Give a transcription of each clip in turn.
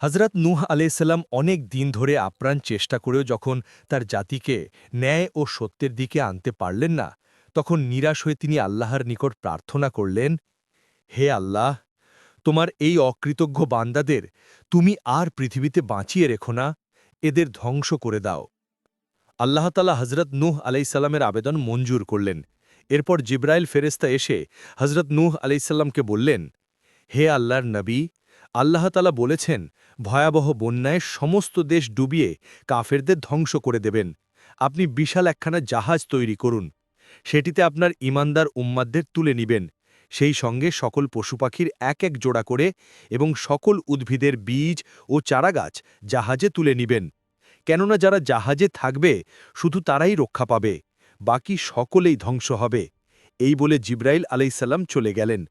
হজরত নূহ আলাইসাল্লাম অনেক দিন ধরে আপ্রাণ চেষ্টা করেও যখন তার জাতিকে ন্যায় ও সত্যের দিকে আনতে পারলেন না, তখন নিরাশ হয়ে তিনি আল্লাহর নিকট প্রার্থনা করলেন, হে আল্লাহ, তোমার এই অকৃতজ্ঞ বান্দাদের তুমি আর পৃথিবীতে বাঁচিয়ে রেখো না, এদের ধ্বংস করে দাও। আল্লাহতালা হজরত নূহ আলাইসাল্লামের আবেদন মঞ্জুর করলেন। এরপর জিব্রাইল ফেরেস্তা এসে হজরত নূহ আলাইসাল্লামকে বললেন, হে আল্লাহর নবী আল্লাহতালা বলেছেন, ভয়াবহ বন্যায় সমস্ত দেশ ডুবিয়ে কাফেরদের ধ্বংস করে দেবেন। আপনি বিশাল একখানা জাহাজ তৈরি করুন। সেটিতে আপনার ইমানদার উম্মাদদের তুলে নিবেন। সেই সঙ্গে সকল পশুপাখির এক এক জোড়া করে এবং সকল উদ্ভিদের বীজ ও চারাগাছ জাহাজে তুলে নিবেন। কেননা যারা জাহাজে থাকবে, শুধু তারাই রক্ষা পাবে, বাকি সকলেই ধ্বংস হবে। এই বলে জিব্রাইল আলাইসাল্লাম চলে গেলেন।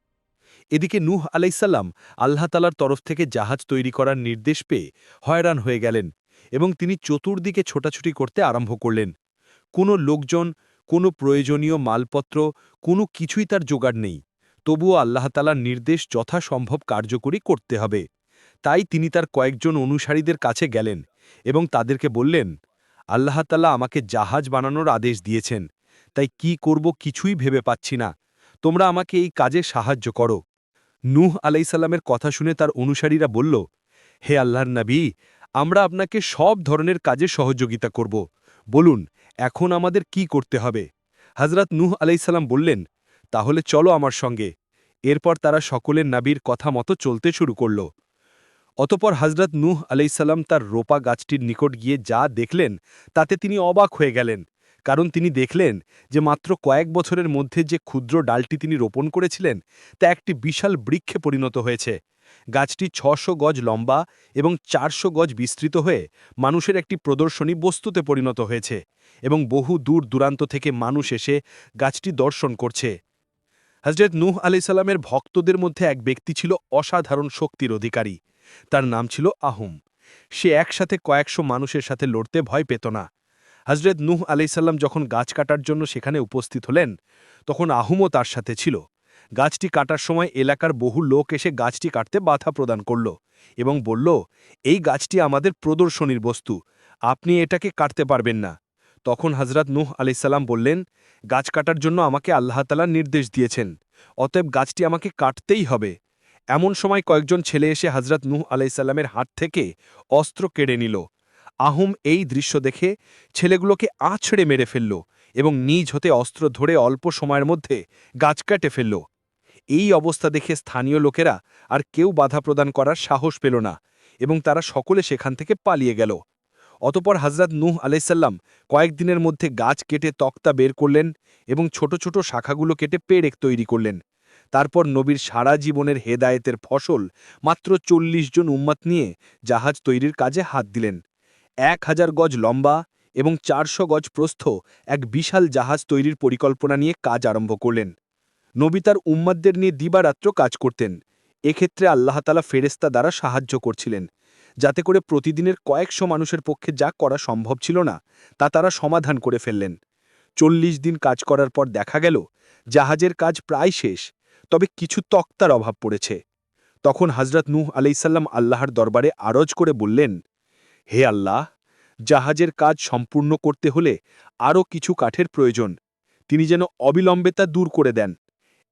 এদিকে নূহ আলাইসাল্লাম আল্লাহতালার তরফ থেকে জাহাজ তৈরি করার নির্দেশ পেয়ে হয়রান হয়ে গেলেন এবং তিনি চতুর্দিকে ছোটাছুটি করতে আরম্ভ করলেন। কোনো লোকজন, কোনো প্রয়োজনীয় মালপত্র, কোনো কিছুই তার জোগাড় নেই। তবুও আল্লাহতালার নির্দেশ যথাসম্ভব কার্যকরী করতে হবে। তাই তিনি তার কয়েকজন অনুসারীদের কাছে গেলেন এবং তাদেরকে বললেন আল্লাহতাল্লাহ আমাকে জাহাজ বানানোর আদেশ দিয়েছেন। তাই কি করব কিছুই ভেবে পাচ্ছি না। তোমরা আমাকে এই কাজে সাহায্য করো। নূহ আলাইসাল্লামের কথা শুনে তার অনুসারীরা বলল, হে আল্লাহর নবী, আমরা আপনাকে সব ধরনের কাজে সহযোগিতা করব। বলুন, এখন আমাদের কি করতে হবে? হজরত নূহ আলাইসাল্লাম বললেন, তাহলে চলো আমার সঙ্গে। এরপর তারা সকলের নাবির কথা মতো চলতে শুরু করল। অতপর হজরত নূহ আলাইসাল্লাম তার রোপা গাছটির নিকট গিয়ে যা দেখলেন, তাতে তিনি অবাক হয়ে গেলেন। কারণ তিনি দেখলেন যে মাত্র কয়েক বছরের মধ্যে যে ক্ষুদ্র ডালটি তিনি রোপণ করেছিলেন, তা একটি বিশাল বৃক্ষে পরিণত হয়েছে। গাছটি ছশো গজ লম্বা এবং চারশো গজ বিস্তৃত হয়ে মানুষের একটি প্রদর্শনী বস্তুতে পরিণত হয়েছে এবং বহু দূর দূরান্ত থেকে মানুষ এসে গাছটি দর্শন করছে। হজরত নূহ আলাইসাল্লামের ভক্তদের মধ্যে এক ব্যক্তি ছিল অসাধারণ শক্তির অধিকারী। তার নাম ছিল আহুম। সে একসাথে কয়েকশো মানুষের সাথে লড়তে ভয় পেত না। হজরত নূহ আলাইসাল্লাম যখন গাছ কাটার জন্য সেখানে উপস্থিত হলেন, তখন আহুমও তার সাথে ছিল। গাছটি কাটার সময় এলাকার বহু লোক এসে গাছটি কাটতে বাধা প্রদান করল এবং বলল, এই গাছটি আমাদের প্রদর্শনীর বস্তু, আপনি এটাকে কাটতে পারবেন না। তখন হজরত নূহ আলাইসাল্লাম বললেন, গাছ কাটার জন্য আমাকে আল্লাহতালা নির্দেশ দিয়েছেন, অতএব গাছটি আমাকে কাটতেই হবে। এমন সময় কয়েকজন ছেলে এসে হজরত নূহ আলাইসাল্লামের হাত থেকে অস্ত্র কেড়ে নিল। আহুম এই দৃশ্য দেখে ছেলেগুলোকে আছড়ে মেরে ফেলল এবং নিজ হতে অস্ত্র ধরে অল্প সময়ের মধ্যে গাছ কাটে ফেলল। এই অবস্থা দেখে স্থানীয় লোকেরা আর কেউ বাধা প্রদান করার সাহস পেল না এবং তারা সকলে সেখান থেকে পালিয়ে গেল। অতপর হজরত নূহ আলাইসাল্লাম কয়েকদিনের মধ্যে গাছ কেটে তক্তা বের করলেন এবং ছোট ছোট শাখাগুলো কেটে পেড়েক তৈরি করলেন। তারপর নবীর সারা জীবনের হেদায়েতের ফসল মাত্র চল্লিশ জন উম্মাত নিয়ে জাহাজ তৈরির কাজে হাত দিলেন। এক হাজার গজ লম্বা এবং চারশো গজ প্রস্থ এক বিশাল জাহাজ তৈরির পরিকল্পনা নিয়ে কাজ আরম্ভ করলেন। নবী তার উম্মাদদের নিয়ে দিবারাত্র কাজ করতেন। এক্ষেত্রে আল্লাহতালা ফেরেস্তা দ্বারা সাহায্য করছিলেন। যাতে করে প্রতিদিনের কয়েকশো মানুষের পক্ষে যা করা সম্ভব ছিল না, তা তারা সমাধান করে ফেললেন। চল্লিশ দিন কাজ করার পর দেখা গেল, জাহাজের কাজ প্রায় শেষ, তবে কিছু তক্তার অভাব পড়েছে। তখন হজরত নূহ আলাইসাল্লাম আল্লাহর দরবারে আরজ করে বললেন হে আল্লাহ, জাহাজের কাজ সম্পূর্ণ করতে হলে আরও কিছু কাঠের প্রয়োজন। তিনি যেন অবিলম্বে তা দূর করে দেন।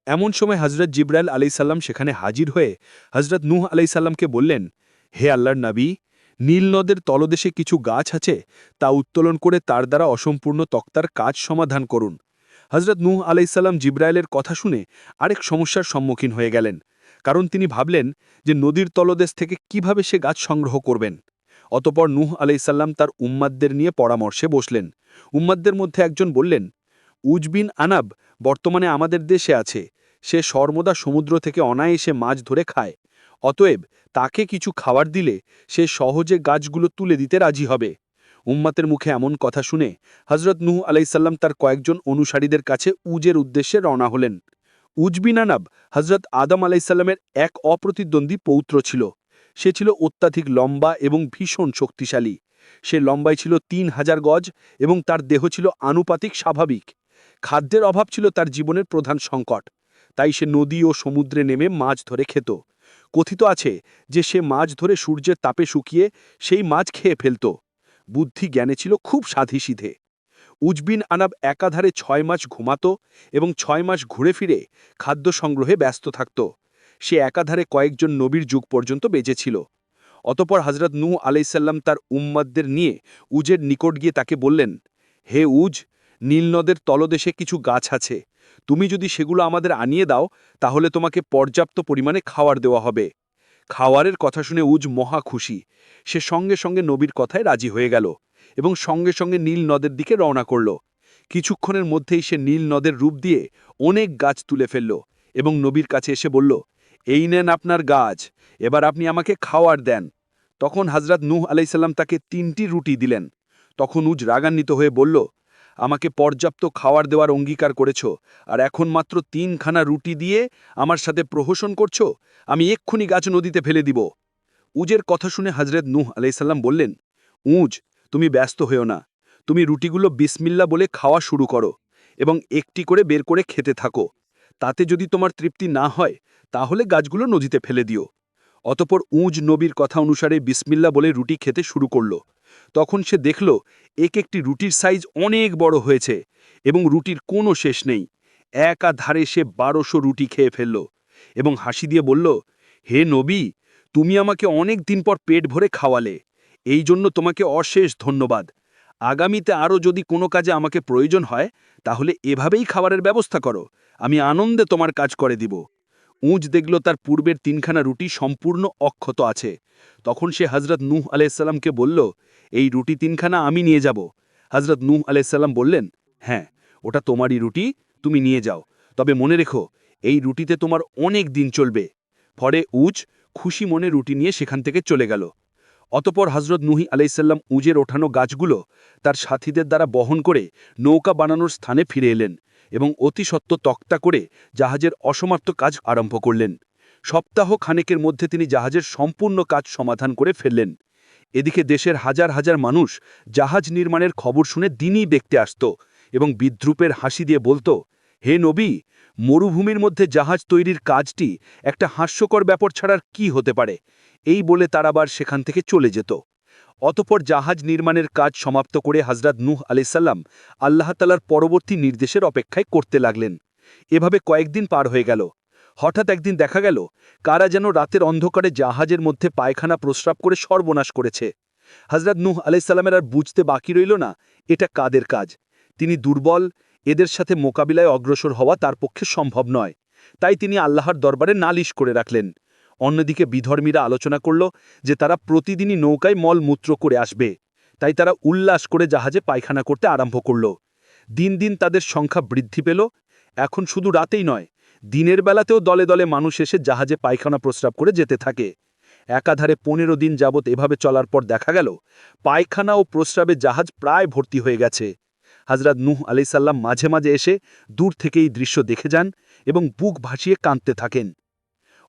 এমন সময় হজরত জিব্রাইল আলাইসাল্লাম সেখানে হাজির হয়ে হজরত নূহ আলাইসাল্লামকে বললেন, হে আল্লাহর নবী, নীল নদের তলদেশে কিছু গাছ আছে, তা উত্তোলন করে তার দ্বারা অসম্পূর্ণ তক্তার কাজ সমাধান করুন। হজরত নূহ আলাইসাল্লাম জিব্রাইলের কথা শুনে আরেক সমস্যার সম্মুখীন হয়ে গেলেন। কারণ তিনি ভাবলেন যে নদীর তলদেশ থেকে কীভাবে সে গাছ সংগ্রহ করবেন। অতপর নূহ আলাইসাল্লাম তার উম্মাদদের নিয়ে পরামর্শে বসলেন। উম্মাদদের মধ্যে একজন বললেন উজবিন আনাব বর্তমানে আমাদের দেশে আছে। সে সর্বদা সমুদ্র থেকে অনায়াসে মাছ ধরে খায়। অতএব তাকে কিছু খাবার দিলে সে সহজে গাছগুলো তুলে দিতে রাজি হবে। উম্মাতের মুখে এমন কথা শুনে হজরত নুহ আলাইসাল্লাম তার কয়েকজন অনুসারীদের কাছে উজের উদ্দেশ্যে রওনা হলেন। উজবিন আনাব হজরত আদম আলাইসাল্লামের এক অপ্রতিদ্বন্দ্বী পৌত্র ছিল। সে ছিল অত্যাধিক লম্বা এবং ভীষণ শক্তিশালী। সে লম্বাই ছিল তিন হাজার গজ এবং তার দেহ ছিল আনুপাতিক স্বাভাবিক। খাদ্যের অভাব ছিল তার জীবনের প্রধান সংকট। তাই সে নদী ও সমুদ্রে নেমে মাছ ধরে খেত। কথিত আছে যে সে মাছ ধরে সূর্যের তাপে শুকিয়ে সেই মাছ খেয়ে ফেলত। বুদ্ধি জ্ঞানে ছিল খুব সাধিসিধে। উজবিন আনাব একাধারে ছয় মাস ঘুমাত এবং ছয় মাস ঘুরে ফিরে খাদ্য সংগ্রহে ব্যস্ত থাকত। সে একাধারে কয়েকজন নবীর যুগ পর্যন্ত বেঁচেছিল। অতপর হজরত নূহ আলাইসাল্লাম তার উম্মাদদের নিয়ে উজের নিকট গিয়ে তাকে বললেন, হে উজ নীলনদের তলদেশে কিছু গাছ আছে। তুমি যদি সেগুলো আমাদের আনিয়ে দাও, তাহলে তোমাকে পর্যাপ্ত পরিমাণে খাওয়ার দেওয়া হবে। খাওয়ারের কথা শুনে উজ মহা খুশি। সে সঙ্গে সঙ্গে নবীর কথায় রাজি হয়ে গেল এবং সঙ্গে সঙ্গে নীল নদের দিকে রওনা করল। কিছুক্ষণের মধ্যেই সে নীল নদের রূপ দিয়ে অনেক গাছ তুলে ফেলল এবং নবীর কাছে এসে বলল এই নেন আপনার গাছ, এবার আপনি আমাকে খাওয়ার দেন। তখন হাজরাত নূহ আলাইসাল্লাম তাকে তিনটি রুটি দিলেন। তখন উজ রাগান্বিত হয়ে বলল, আমাকে পর্যাপ্ত খাওয়ার দেওয়ার অঙ্গীকার করেছ, আর এখন মাত্র তিনখানা রুটি দিয়ে আমার সাথে প্রহসন করছ? আমি এক্ষুনি গাছ নদীতে ফেলে দিব। উজের কথা শুনে হজরত নূহ আলাইসাল্লাম বললেন, উজ, তুমি ব্যস্ত হয়েও না। তুমি রুটিগুলো বিসমিল্লা বলে খাওয়া শুরু করো এবং একটি করে বের করে খেতে থাকো। তাতে যদি তোমার তৃপ্তি না হয় তাহলে গাছগুলো নদীতে ফেলে দিও। অতপর উজ নবীর কথা অনুসারে বিসমিল্লা বলে রুটি খেতে শুরু করল। তখন সে দেখল, এক একটি রুটির সাইজ অনেক বড় হয়েছে এবং রুটির কোনো শেষ নেই। একা ধারে সে বারোশো রুটি খেয়ে ফেলল এবং হাসি দিয়ে বলল, হে নবী, তুমি আমাকে অনেক দিন পর পেট ভরে খাওয়ালে। এই জন্য তোমাকে অশেষ ধন্যবাদ। আগামীতে আরও যদি কোনো কাজে আমাকে প্রয়োজন হয়, তাহলে এভাবেই খাবারের ব্যবস্থা করো। আমি আনন্দে তোমার কাজ করে দিব। উঁচ দেখল তার পূর্বের তিনখানা রুটি সম্পূর্ণ অক্ষত আছে। তখন সে হজরত নূহ আলাইসাল্লামকে বলল, এই রুটি তিনখানা আমি নিয়ে যাব। হজরত নূহ আলাইসাল্লাম বললেন হ্যাঁ ওটা তোমারই রুটি, তুমি নিয়ে যাও। তবে মনে রেখো, এই রুটিতে তোমার অনেক দিন চলবে। ফরে উজ খুশি মনে রুটি নিয়ে সেখান থেকে চলে গেল। অতপর হজরত নুহি আলাইসাল্লাম উজের ওঠানো গাছগুলো তার সাথীদের দ্বারা বহন করে নৌকা বানানোর স্থানে ফিরে এলেন। এবং অতি তক্তা করে জাহাজের অসমাপ্ত কাজ আরম্ভ করলেন। সপ্তাহ খানেকের মধ্যে তিনি জাহাজের সম্পূর্ণ কাজ সমাধান করে ফেললেন। এদিকে দেশের হাজার হাজার মানুষ জাহাজ নির্মাণের খবর শুনে দিনই দেখতে আসত এবং বিদ্রুপের হাসি দিয়ে বলতো, হে নবী, মরুভূমির মধ্যে জাহাজ তৈরির কাজটি একটা হাস্যকর ব্যাপার ছাড়ার কি হতে পারে? এই বলে তার আবার সেখান থেকে চলে যেত। অতপর জাহাজ নির্মাণের কাজ সমাপ্ত করে হজরত নূহ আলাইসাল্লাম আল্লাহ তালার পরবর্তী নির্দেশের অপেক্ষায় করতে লাগলেন। এভাবে কয়েকদিন পার হয়ে গেল। হঠাৎ একদিন দেখা গেল, কারা যেন রাতের অন্ধকারে জাহাজের মধ্যে পায়খানা প্রস্রাব করে সর্বনাশ করেছে। হজরত নূহ আলাইসাল্লামের আর বুঝতে বাকি রইল না, এটা কাদের কাজ? তিনি দুর্বল, এদের সাথে মোকাবিলায় অগ্রসর হওয়া তার পক্ষে সম্ভব নয়। তাই তিনি আল্লাহর দরবারে নালিশ করে রাখলেন। অন্যদিকে বিধর্মীরা আলোচনা করল যে তারা প্রতিদিনই নৌকায় মল মূত্র করে আসবে। তাই তারা উল্লাস করে জাহাজে পায়খানা করতে আরম্ভ করল। দিন দিন তাদের সংখ্যা বৃদ্ধি পেল। এখন শুধু রাতেই নয়, দিনের বেলাতেও দলে দলে মানুষ এসে জাহাজে পায়খানা প্রস্রাব করে যেতে থাকে। একাধারে পনেরো দিন যাবৎ এভাবে চলার পর দেখা গেল, পায়খানা ও প্রস্রাবে জাহাজ প্রায় ভর্তি হয়ে গেছে। হাজরাত নূহ আলাইসাল্লাম মাঝে মাঝে এসে দূর থেকে এই দৃশ্য দেখে যান এবং বুক ভাসিয়ে কাঁদতে থাকেন।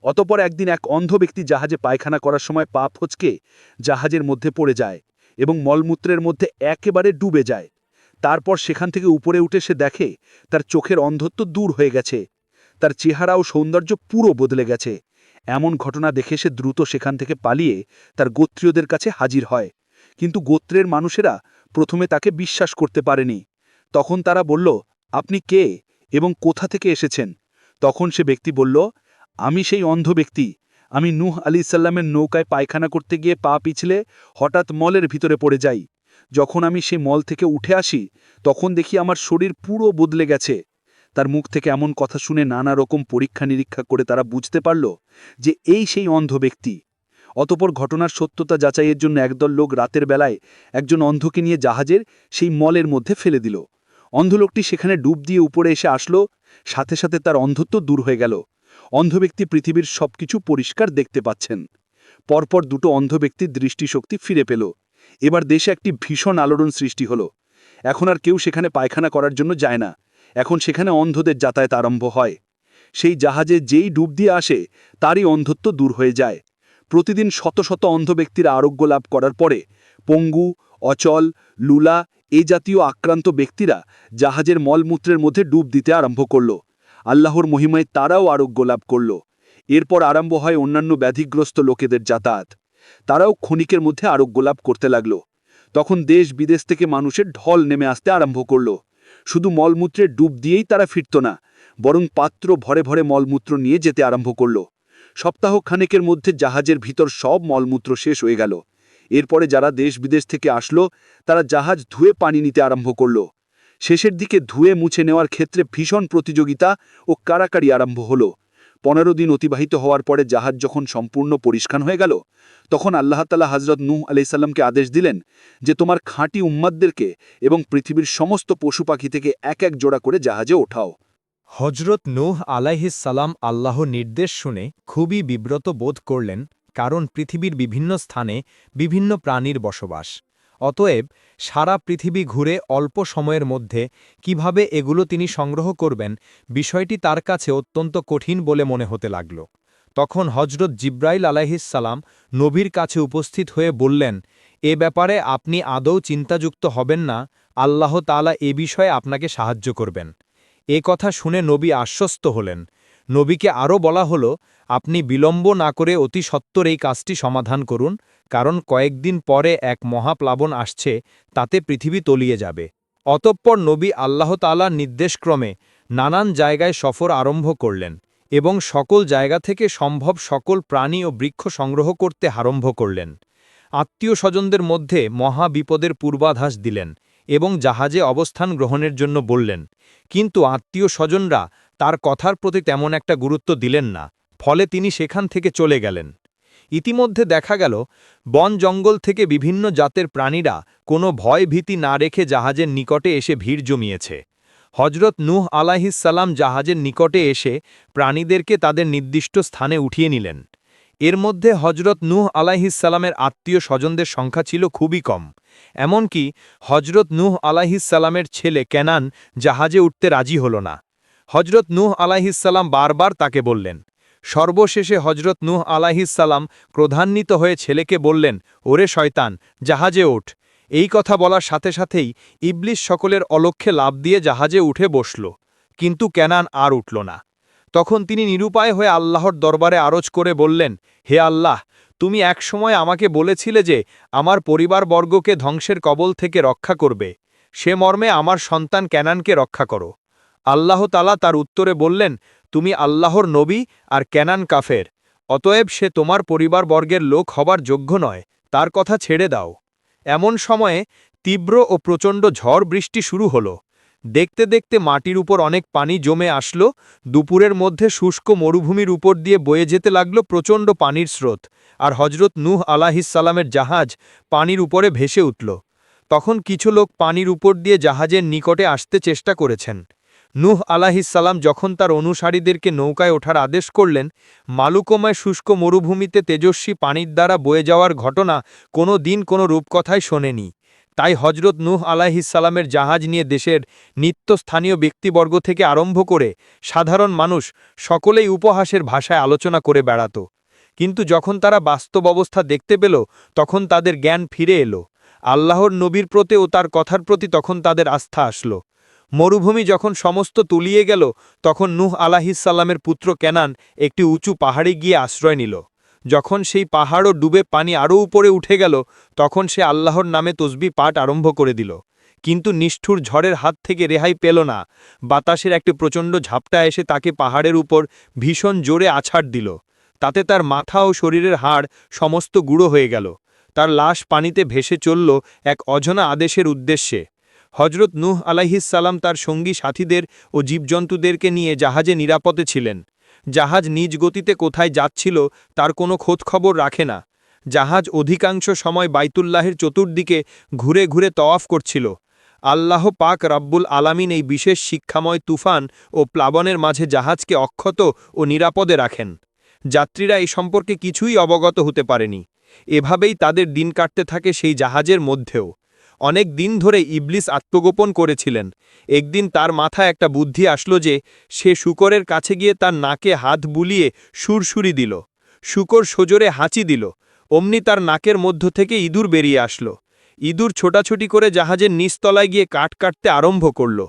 অতপর একদিন এক অন্ধ ব্যক্তি জাহাজে পায়খানা করার সময় পা ফচকে জাহাজের মধ্যে পড়ে যায় এবং মলমূত্রের মধ্যে একেবারে ডুবে যায়। তারপর সেখান থেকে উপরে উঠে সে দেখে তার চোখের অন্ধত্ব দূর হয়ে গেছে। তার চেহারা ও সৌন্দর্য পুরো বদলে গেছে। এমন ঘটনা দেখে সে দ্রুত সেখান থেকে পালিয়ে তার গোত্রীয়দের কাছে হাজির হয়। কিন্তু গোত্রের মানুষেরা প্রথমে তাকে বিশ্বাস করতে পারেনি। তখন তারা বলল, আপনি কে এবং কোথা থেকে এসেছেন? তখন সে ব্যক্তি বলল আমি সেই অন্ধ ব্যক্তি। আমি নূহ আলি সাল্লামের নৌকায় পায়খানা করতে গিয়ে পা পিছলে হঠাৎ মলের ভিতরে পড়ে যাই। যখন আমি সেই মল থেকে উঠে আসি, তখন দেখি আমার শরীর পুরো বদলে গেছে। তার মুখ থেকে এমন কথা শুনে নানা রকম পরীক্ষা নিরীক্ষা করে তারা বুঝতে পারল যে এই সেই অন্ধ ব্যক্তি। অতপর ঘটনার সত্যতা যাচাইয়ের জন্য একদল লোক রাতের বেলায় একজন অন্ধকে নিয়ে জাহাজের সেই মলের মধ্যে ফেলে দিল। অন্ধ লোকটি সেখানে ডুব দিয়ে উপরে এসে আসলো, সাথে সাথে তার অন্ধত্ব দূর হয়ে গেল। অন্ধ ব্যক্তি পৃথিবীর সবকিছু পরিষ্কার দেখতে পাচ্ছেন। পরপর দুটো অন্ধ ব্যক্তির দৃষ্টিশক্তি ফিরে পেল। এবার দেশে একটি ভীষণ আলোড়ন সৃষ্টি হলো। এখন আর কেউ সেখানে পায়খানা করার জন্য যায় না। এখন সেখানে অন্ধদের যাতায়াত আরম্ভ হয়। সেই জাহাজে যেই ডুব দিয়ে আসে, তারই অন্ধত্ব দূর হয়ে যায়। প্রতিদিন শত শত অন্ধ ব্যক্তিরা আরোগ্য লাভ করার পরে পঙ্গু, অচল, লুলা, এ জাতীয় আক্রান্ত ব্যক্তিরা জাহাজের মলমূত্রের মধ্যে ডুব দিতে আরম্ভ করল। আল্লাহর মহিমায় তারাও আরোগ্য লাভ করল। এরপর আরম্ভ হয় অন্যান্য ব্যাধিগ্রস্ত লোকেদের যাতায়াত। তারাও ক্ষণিকের মধ্যে আরোগ্য লাভ করতে লাগল। তখন দেশ বিদেশ থেকে মানুষের ঢল নেমে আসতে আরম্ভ করল। শুধু মলমূত্রে ডুব দিয়েই তারা ফিরত না, বরং পাত্র ভরে ভরে মলমূত্র নিয়ে যেতে আরম্ভ করল। সপ্তাহ খানেকের মধ্যে জাহাজের ভিতর সব মলমূত্র শেষ হয়ে গেল। এরপরে যারা দেশ বিদেশ থেকে আসলো, তারা জাহাজ ধুয়ে পানি নিতে আরম্ভ করল। শেষের দিকে ধুয়ে মুছে নেওয়ার ক্ষেত্রে ভীষণ প্রতিযোগিতা ও কারাকারি আরম্ভ হল। পনেরো দিন অতিবাহিত হওয়ার পরে জাহাজ যখন সম্পূর্ণ পরিষ্কার হয়ে গেল, তখন আল্লাহ তালা হজরত নূহ আলাইসাল্লামকে আদেশ দিলেন যে তোমার খাঁটি উম্মাদদেরকে এবং পৃথিবীর সমস্ত পশু পাখি থেকে এক এক জোড়া করে জাহাজে ওঠাও। হজরত নূহ আলাইহিসালাম আল্লাহ নির্দেশ শুনে খুবই বিব্রত বোধ করলেন, কারণ পৃথিবীর বিভিন্ন স্থানে বিভিন্ন প্রাণীর বসবাস। অতএব সারা পৃথিবী ঘুরে অল্প সময়ের মধ্যে কীভাবে এগুলো তিনি সংগ্রহ করবেন বিষয়টি তার কাছে অত্যন্ত কঠিন বলে মনে হতে লাগল। তখন হজরত জিব্রাইল আলাইহিসালাম নবীর কাছে উপস্থিত হয়ে বললেন, এ ব্যাপারে আপনি আদৌ চিন্তাযুক্ত হবেন না, আল্লাহ তালা এ বিষয়ে আপনাকে সাহায্য করবেন। এ কথা শুনে নবী আশ্বস্ত হলেন। নবীকে আরও বলা হল আপনি বিলম্ব না করে অতি সত্বর এই কাজটি সমাধান করুন, কারণ কয়েকদিন পরে এক মহাপ্লাবন আসছে, তাতে পৃথিবী তলিয়ে যাবে। অতঃপর নবী আল্লাহ তালার নির্দেশক্রমে নানান জায়গায় সফর আরম্ভ করলেন এবং সকল জায়গা থেকে সম্ভব সকল প্রাণী ও বৃক্ষ সংগ্রহ করতে আরম্ভ করলেন। আত্মীয় স্বজনদের মধ্যে মহা বিপদের পূর্বাভাস দিলেন এবং জাহাজে অবস্থান গ্রহণের জন্য বললেন, কিন্তু আত্মীয় স্বজনরা তার কথার প্রতি তেমন একটা গুরুত্ব দিলেন না। ফলে তিনি সেখান থেকে চলে গেলেন। ইতিমধ্যে দেখা গেল, বন জঙ্গল থেকে বিভিন্ন জাতের প্রাণীরা কোনো ভয় ভীতি না রেখে জাহাজের নিকটে এসে ভিড় জমিয়েছে। হজরত নূহ আলাহিসাল্লাম জাহাজের নিকটে এসে প্রাণীদেরকে তাদের নির্দিষ্ট স্থানে উঠিয়ে নিলেন। এর মধ্যে হজরত নূহ আলাহিসাল্লামের আত্মীয় স্বজনদের সংখ্যা ছিল খুবই কম। এমনকি হজরত নূহ আলাহিসাল্লামের ছেলে কেনান জাহাজে উঠতে রাজি হল না। হজরত নূহ আলাহিসাল্লাম বারবার তাকে বললেন সর্বশেষে হজরত নূহ আলাহিসাল্লাম ক্রধান্বিত হয়ে ছেলেকে বললেন, ওরে শয়তান, জাহাজে ওঠ। এই কথা বলার সাথে সাথেই ইবলিশ সকলের অলক্ষ্যে লাভ দিয়ে জাহাজে উঠে বসল, কিন্তু ক্যানান আর উঠল না। তখন তিনি নিরুপায় হয়ে আল্লাহর দরবারে আরজ করে বললেন, হে আল্লাহ, তুমি একসময় আমাকে বলেছিলে যে আমার পরিবারবর্গকে ধ্বংসের কবল থেকে রক্ষা করবে। সে মর্মে আমার সন্তান ক্যানানকে রক্ষা করো। আল্লাহ তালা তার উত্তরে বললেন, তুমি আল্লাহর নবী আর ক্যানান কাফের। অতএব সে তোমার পরিবারবর্গের লোক হবার যোগ্য নয়। তার কথা ছেড়ে দাও। এমন সময়ে তীব্র ও প্রচণ্ড ঝড় বৃষ্টি শুরু হলো। দেখতে দেখতে মাটির উপর অনেক পানি জমে আসলো। দুপুরের মধ্যে শুষ্ক মরুভূমির উপর দিয়ে বয়ে যেতে লাগল প্রচণ্ড পানির স্রোত। আর হজরত নূহ আলাহিসাল্লামের জাহাজ পানির উপরে ভেসে উঠল। তখন কিছু লোক পানির উপর দিয়ে জাহাজের নিকটে আসতে চেষ্টা করেছেন। নূহ আলাহিসাল্লাম যখন তার অনুসারীদেরকে নৌকায় ওঠার আদেশ করলেন, মালুকমায় শুষ্ক মরুভূমিতে তেজস্বী পানির দ্বারা বয়ে যাওয়ার ঘটনা কোনো দিন কোনো রূপকথায় শোনেনি। তাই হজরত নূহ আলাহিসাল্লামের জাহাজ নিয়ে দেশের নিত্যস্থানীয় ব্যক্তিবর্গ থেকে আরম্ভ করে সাধারণ মানুষ সকলেই উপহাসের ভাষায় আলোচনা করে বেড়াত। কিন্তু যখন তারা বাস্তব অবস্থা দেখতে পেল, তখন তাদের জ্ঞান ফিরে এলো। আল্লাহর নবীর প্রতি ও তার কথার প্রতি তখন তাদের আস্থা আসলো। মরুভূমি যখন সমস্ত তুলিয়ে গেল, তখন নূহ আলাহিসাল্লামের পুত্র ক্যানান একটি উঁচু পাহাড়ে গিয়ে আশ্রয় নিল। যখন সেই পাহাড়ও ডুবে পানি আরও উপরে উঠে গেল, তখন সে আল্লাহর নামে তসবি পাঠ আরম্ভ করে দিল। কিন্তু নিষ্ঠুর ঝড়ের হাত থেকে রেহাই পেল না। বাতাসের একটি প্রচণ্ড ঝাপটা এসে তাকে পাহাড়ের উপর ভীষণ জোরে আছাড় দিল। তাতে তার মাথা ও শরীরের হাড় সমস্ত গুঁড়ো হয়ে গেল। তার লাশ পানিতে ভেসে চলল এক অজনা আদেশের উদ্দেশ্যে। হজরত নূহ আলাইহিসাল্লাম তার সঙ্গী সাথীদের ও জীবজন্তুদেরকে নিয়ে জাহাজে নিরাপদে ছিলেন। জাহাজ নিজ গতিতে কোথায় যাচ্ছিল তার কোনো খোঁজখবর রাখে না। জাহাজ অধিকাংশ সময় বাইতুল্লাহের চতুর্দিকে ঘুরে ঘুরে তওয়াফ করছিল। আল্লাহ পাক রাব্বুল আলামিন এই বিশেষ শিক্ষাময় তুফান ও প্লাবনের মাঝে জাহাজকে অক্ষত ও নিরাপদে রাখেন। যাত্রীরা এই সম্পর্কে কিছুই অবগত হতে পারেনি। এভাবেই তাদের দিন কাটতে থাকে সেই জাহাজের মধ্যেও। অনেক দিন ধরে ইবলিস আত্মগোপন করেছিলেন। একদিন তার মাথায় একটা বুদ্ধি আসলো যে, সে শুকরের কাছে গিয়ে তার নাকে হাত বুলিয়ে সুরসুরি দিল। শুকর সজোরে হাঁচি দিল। অমনি তার নাকের মধ্য থেকে ইঁদুর বেরিয়ে আসলো। ইঁদুর ছোটাছুটি করে জাহাজের নিচতলায় গিয়ে কাঠ কাটতে আরম্ভ করল।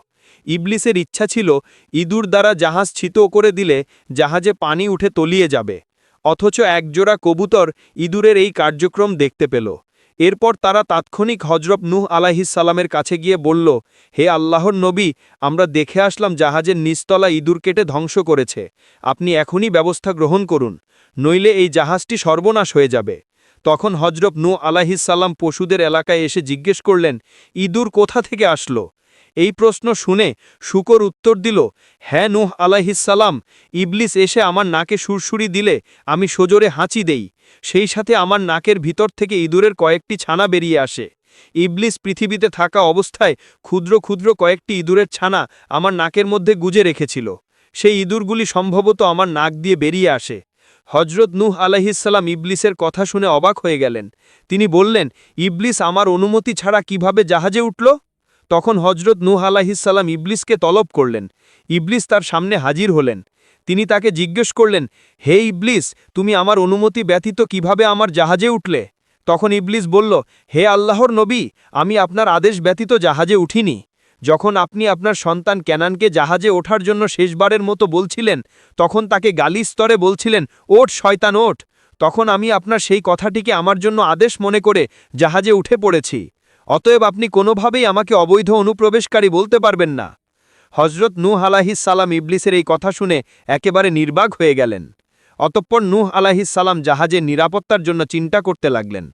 ইবলিসের ইচ্ছা ছিল, ইঁদুর দ্বারা জাহাজ ছিত করে দিলে জাহাজে পানি উঠে তলিয়ে যাবে। অথচ একজোড়া কবুতর ইঁদুরের এই কার্যক্রম দেখতে পেল। এরপর তারা তাৎক্ষণিক হজরত নূহ আলাহিসাল্লামের কাছে গিয়ে বলল, হে আল্লাহর নবী, আমরা দেখে আসলাম জাহাজের নিচতলা ইঁদুর কেটে ধ্বংস করেছে। আপনি এখনই ব্যবস্থা গ্রহণ করুন, নইলে এই জাহাজটি সর্বনাশ হয়ে যাবে। তখন হজরত নূ আলাহিসাল্লাম পশুদের এলাকায় এসে জিজ্ঞেস করলেন, ইঁদুর কোথা থেকে আসলো? এই প্রশ্ন শুনে শুকর উত্তর দিল হ্যাঁ নূহ আলাহিসাল্লাম ইবলিস এসে আমার নাকে সুরসুরি দিলে আমি সজোরে হাঁচি দেই। সেই সাথে আমার নাকের ভিতর থেকে ইঁদুরের কয়েকটি ছানা বেরিয়ে আসে। ইবলিস পৃথিবীতে থাকা অবস্থায় ক্ষুদ্র ক্ষুদ্র কয়েকটি ইঁদুরের ছানা আমার নাকের মধ্যে গুজে রেখেছিল। সেই ইঁদুরগুলি সম্ভবত আমার নাক দিয়ে বেরিয়ে আসে। হজরত নূহ আলাহিসাল্লাম ইবলিসের কথা শুনে অবাক হয়ে গেলেন। তিনি বললেন, ইবলিস আমার অনুমতি ছাড়া কীভাবে জাহাজে উঠল? তখন হজরত নূহ আলাহিসাল্লাম ইবলিসকে তলব করলেন। ইবলিস তার সামনে হাজির হলেন। তিনি তাকে জিজ্ঞেস করলেন, হে ইবলিস, তুমি আমার অনুমতি ব্যতীত কীভাবে আমার জাহাজে উঠলে? তখন ইবলিস বলল, হে আল্লাহর নবী, আমি আপনার আদেশ ব্যতীত জাহাজে উঠিনি। যখন আপনি আপনার সন্তান ক্যানানকে জাহাজে ওঠার জন্য শেষবারের মতো বলছিলেন, তখন তাকে গালি স্তরে বলছিলেন, ওঠ, শয়তান, ওঠ। তখন আমি আপনার সেই কথাটিকে আমার জন্য আদেশ মনে করে জাহাজে উঠে পড়েছি। অতএব আপনি কোনোভাবেই আমাকে অবৈধ অনুপ্রবেশকারী বলতে পারবেন না। হজরত নূহ আলাহিস সালাম ইবলিসের এই কথা শুনে একেবারে নির্বাক হয়ে গেলেন। অতঃপর নূহ আলাহিস সালাম জাহাজের নিরাপত্তার জন্য চিন্তা করতে লাগলেন।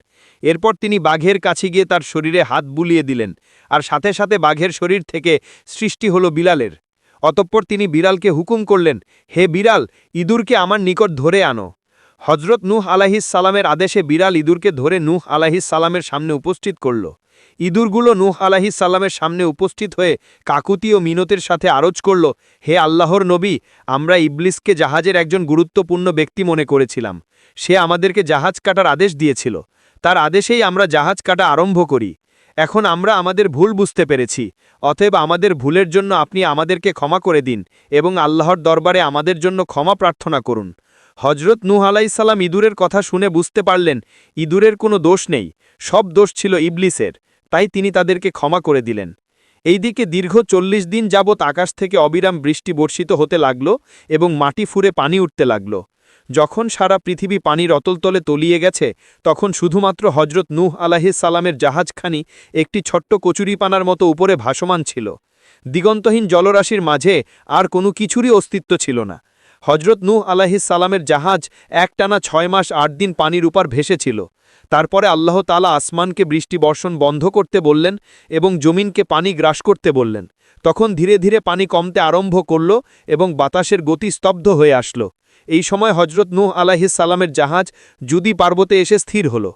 এরপর তিনি বাঘের কাছে গিয়ে তার শরীরে হাত বুলিয়ে দিলেন আর সাথে সাথে বাঘের শরীর থেকে সৃষ্টি হল বিড়ালের অতঃপর তিনি বিড়ালকে হুকুম করলেন, হে বিড়াল ইঁদুরকে আমার নিকট ধরে আনো। হজরত নূহ আলাহিস সালামের আদেশে বিড়াল ইঁদুরকে ধরে নূহ আলাহিস সালামের সামনে উপস্থিত করল। ইঁদুরগুলো নূহ আলাহিস সালামের সামনে উপস্থিত হয়ে কাকুতি ও মিনতের সাথে আরজ করল, হে আল্লাহর নবী, আমরা ইবলিসকে জাহাজের একজন গুরুত্বপূর্ণ ব্যক্তি মনে করেছিলাম। সে আমাদেরকে জাহাজ কাটার আদেশ দিয়েছিল। তার আদেশেই আমরা জাহাজ কাটা আরম্ভ করি। এখন আমরা আমাদের ভুল বুঝতে পেরেছি। অতএব আমাদের ভুলের জন্য আপনি আমাদেরকে ক্ষমা করে দিন এবং আল্লাহর দরবারে আমাদের জন্য ক্ষমা প্রার্থনা করুন। হজরত নূহ আলাইসাল্লাম ইঁদুরের কথা শুনে বুঝতে পারলেন, ইঁদুরের কোনো দোষ নেই। সব দোষ ছিল ইবলিসের। তাই তিনি তাদেরকে ক্ষমা করে দিলেন। এইদিকে দীর্ঘ চল্লিশ দিন যাবৎ আকাশ থেকে অবিরাম বৃষ্টি বর্ষিত হতে লাগল এবং মাটি ফুরে পানি উঠতে লাগল। যখন সারা পৃথিবী পানির অতলতলে তলিয়ে গেছে, তখন শুধুমাত্র হজরত নূহ সালামের জাহাজখানি একটি ছোট্ট কচুরিপানার মতো উপরে ভাসমান ছিল। দিগন্তহীন জলরাশির মাঝে আর কোনো কিছুরই অস্তিত্ব ছিল না। হজরত নূহ আলাহিস সালামের জাহাজ একটানা ছয় মাস আট দিন পানির উপর ভেসেছিল। তারপরে আল্লাহ তালা আসমানকে বৃষ্টি বর্ষণ বন্ধ করতে বললেন এবং জমিনকে পানি গ্রাস করতে বললেন। তখন ধীরে ধীরে পানি কমতে আরম্ভ করল এবং বাতাসের গতি স্তব্ধ হয়ে আসল। এই সময় হজরত নূহ আলাহিস সালামের জাহাজ জুদি পার্বতে এসে স্থির হল।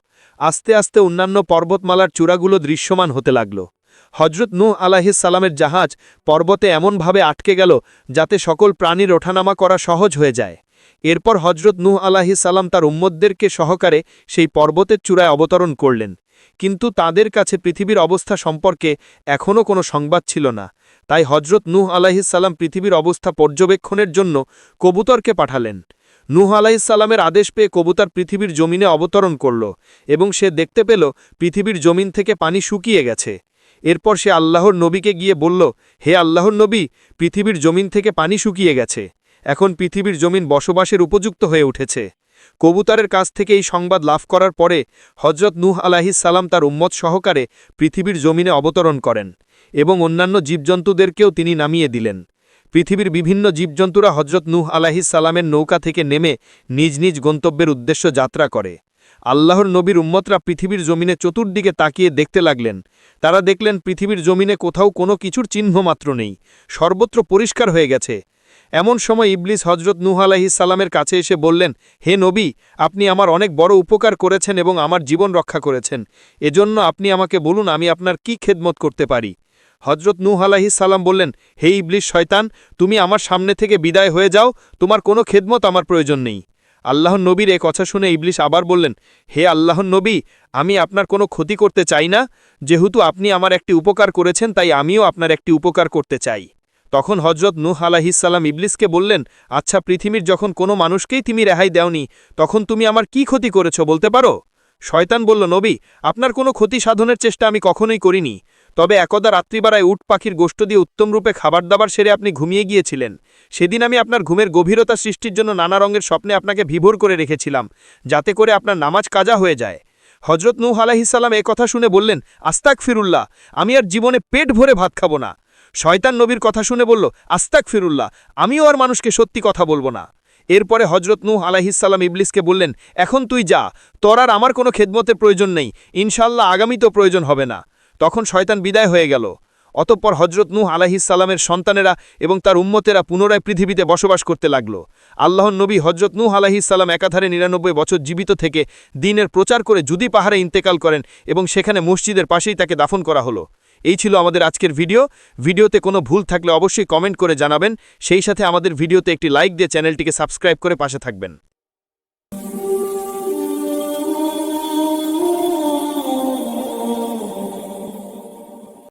আস্তে আস্তে অন্যান্য পর্বতমালার চূড়াগুলো দৃশ্যমান হতে লাগল। হজরত নূহ আলাহিস সালামের জাহাজ পর্বতে এমনভাবে আটকে গেল যাতে সকল প্রাণীর ওঠানামা করা সহজ হয়ে যায়। এরপর হজরত নূহ আলাহিস সালাম তার উম্মদদেরকে সহকারে সেই পর্বতের চূড়ায় অবতরণ করলেন। কিন্তু তাদের কাছে পৃথিবীর অবস্থা সম্পর্কে এখনও কোনো সংবাদ ছিল না। তাই হজরত নূহ আলাহিসাল্লাম পৃথিবীর অবস্থা পর্যবেক্ষণের জন্য কবুতরকে পাঠালেন। নূহ আলাহিসাল্লামের আদেশ পেয়ে কবুতর পৃথিবীর জমিনে অবতরণ করল এবং সে দেখতে পেল পৃথিবীর জমিন থেকে পানি শুকিয়ে গেছে। এরপর সে আল্লাহর নবীকে গিয়ে বলল, হে আল্লাহর নবী, পৃথিবীর জমিন থেকে পানি শুকিয়ে গেছে। এখন পৃথিবীর জমিন বসবাসের উপযুক্ত হয়ে উঠেছে। কবুতরের কাছ থেকে এই সংবাদ লাভ করার পরে হজরত নূহ সালাম তার উম্মত সহকারে পৃথিবীর জমিনে অবতরণ করেন এবং অন্যান্য জীবজন্তুদেরকেও তিনি নামিয়ে দিলেন। পৃথিবীর বিভিন্ন জীবজন্তুরা হজরত নূহ সালামের নৌকা থেকে নেমে নিজ নিজ গন্তব্যের উদ্দেশ্য যাত্রা করে। আল্লাহর নবীর উম্মতরা পৃথিবীর জমিনে চতুর্দিকে তাকিয়ে দেখতে লাগলেন। তারা দেখলেন পৃথিবীর জমিনে কোথাও কোনো কিছুর চিহ্ন মাত্র নেই, সর্বত্র পরিষ্কার হয়ে গেছে। এমন সময় ইবলিস হজরত নূহ সালামের কাছে এসে বললেন, হে নবী, আপনি আমার অনেক বড় উপকার করেছেন এবং আমার জীবন রক্ষা করেছেন। এজন্য আপনি আমাকে বলুন, আমি আপনার কি খেদমত করতে পারি? হজরত নূহ সালাম বললেন, হে ইবলিস শয়তান, তুমি আমার সামনে থেকে বিদায় হয়ে যাও, তোমার কোনো খেদমত আমার প্রয়োজন নেই। আল্লাহর নবীর এ কথা শুনে ইবলিস আবার বললেন, হে আল্লাহর নবী, আমি আপনার কোনো ক্ষতি করতে চাই না। যেহেতু আপনি আমার একটি উপকার করেছেন, তাই আমিও আপনার একটি উপকার করতে চাই। তখন হজরত নূহ আলাহিসাল্লাম ইবলিসকে বললেন আচ্ছা পৃথিবীর যখন কোনো মানুষকেই তুমি রেহাই দেওনি, তখন তুমি আমার কি ক্ষতি করেছ বলতে পারো? শয়তান বলল, নবী, আপনার কোনো ক্ষতি সাধনের চেষ্টা আমি কখনোই করিনি। তবে একদা রাত্রিবেলায় উট পাখির গোষ্ঠ দিয়ে উত্তম রূপে খাবার দাবার সেরে আপনি ঘুমিয়ে গিয়েছিলেন। সেদিন আমি আপনার ঘুমের গভীরতা সৃষ্টির জন্য নানা রঙের স্বপ্নে আপনাকে বিভোর করে রেখেছিলাম, যাতে করে আপনার নামাজ কাজা হয়ে যায়। হজরত নূহ আলাহিসাল্লাম এ কথা শুনে বললেন আস্তাক ফিরুল্লাহ আমি আর জীবনে পেট ভরে ভাত খাব না। শয়তান নবীর কথা শুনে বলল আস্তাক ফিরুল্লাহ আমিও আর মানুষকে সত্যি কথা বলব না। এরপরে হজরত নূহ আলাহিসাল্লাম ইবলিসকে বললেন, এখন তুই যা, তোর আর আমার কোনো খেদমতের প্রয়োজন নেই ইনশাল্লাহ আগামীতেও প্রয়োজন হবে না। তখন শয়তান বিদায় হয়ে গেল। অতঃপর হজরত নূহ আলাহিসাল্লামের সন্তানেরা এবং তার উম্মতেরা পুনরায় পৃথিবীতে বসবাস করতে লাগল। আল্লাহর নবী হজরত নূহ আলাহিসাল্লাম একাধারে নিরানব্বই বছর জীবিত থেকে দিনের প্রচার করে জুদি পাহাড়ে ইন্তেকাল করেন এবং সেখানে মসজিদের পাশেই তাকে দাফন করা হলো। এই ছিল আমাদের আজকের ভিডিও। ভিডিওতে কোনো ভুল থাকলে অবশ্যই কমেন্ট করে জানাবেন। সেই সাথে আমাদের ভিডিওতে একটি লাইক দিয়ে চ্যানেলটিকে সাবস্ক্রাইব করে পাশে থাকবেন।